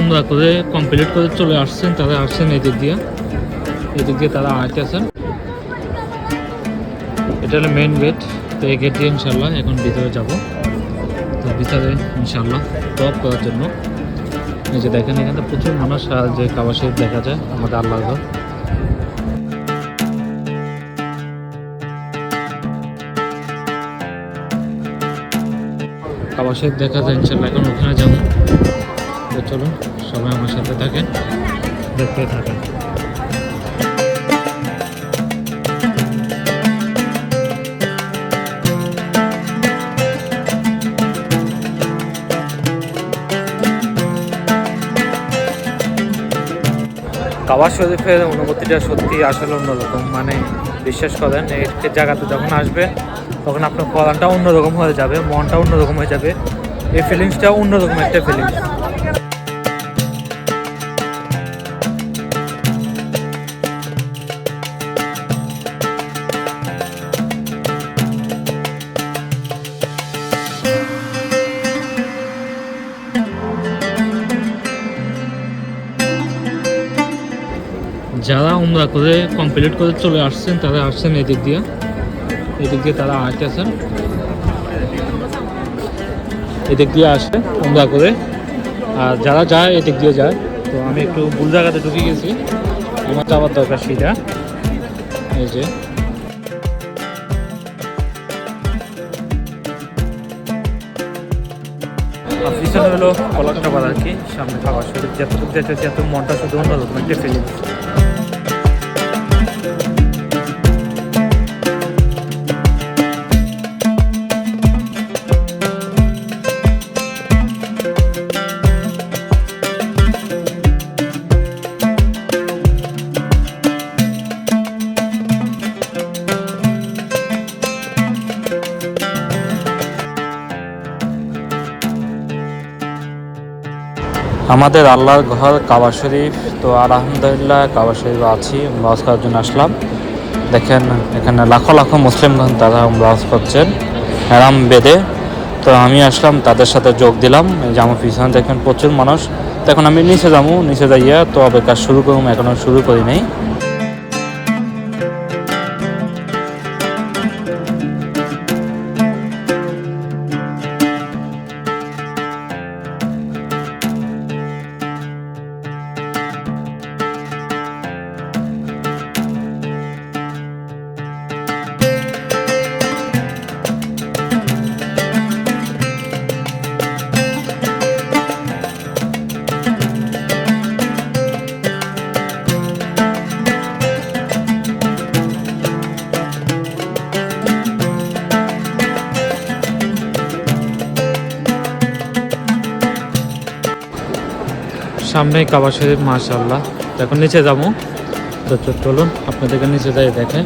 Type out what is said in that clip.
উমরা করে কমপ্লিট করে চলে আসছেন, তারা আসছেন এদিক দিয়ে। এদিক দিয়ে তারা আইতেছেন এটা হলো মেইন গেট তো এই গেট দিয়ে ইনশাল্লাহ এখন ভিতরে যাব। তো ভিতরে ইনশাল্লাহ টপ করার জন্য। এই যে দেখেন, এখানে প্রচুর মানুষ, আর যে কাবা শরীফ দেখা যায়, আমাদের আল্লাহর ঘর। কাবা শরীফ দেখা যায় ইনশাল্লাহ এখন ওখানে যাব। চলুন, সবাই আমার সাথে থাকেন, দেখতে থাকেন। কাবা শরীফের অনুভূতিটা সত্যি আসলে অন্যরকম। মানে বিশ্বাস করেন এই জায়গাতে যখন আসবে, তখন আপনার পড়ানটা অন্যরকম হয়ে যাবে মনটা অন্যরকম হয়ে যাবে, এই ফিলিংসটা অন্যরকম একটা ফিলিংস যারা উমরা করে কমপ্লিট করে চলে আসছেন, তারা আসছেন এদিক দিয়ে। এদিক দিয়ে তারা আসতেছেন। এদিক দিয়ে আসে উমরা করে। আর যারা যায়, এদিক দিয়ে যায়। তো আমি একটু ভুল জায়গাতে ঢুকে গেছি। আমার যাওয়ার দরকার সেটা। এই যে। পিছনে হলো কলাকটা বাদ আর কি। সামনে খাবার শুধু যতটুকু যেতে যেত মনটা শুধু অন্যরকম একটা ফিলিংস Thank you. আমাদের আল্লাহর ঘর, কাবা শরীফ। তো আলহামদুলিল্লাহ কাবা শরীফ আছি মরাজ করার জন্য আসলাম। দেখেন, এখানে লাখো লাখো মুসলিমগণ তারা মরাজ করছেন হ্যারাম বেদে। তো আমি আসলাম, তাদের সাথে যোগ দিলাম। এই আমার পিছনে দেখেন প্রচুর মানুষ। তো এখন আমি নিচে যাব, নিচে যাইয়া তো অপেক্ষা শুরু করুম এখনও শুরু করি নাই। সামনে কাবা শরীফ মাশাল্লাহ এখন নিচে যাব। তো চলুন আপনাদেরকে নিচে যাই দেখে।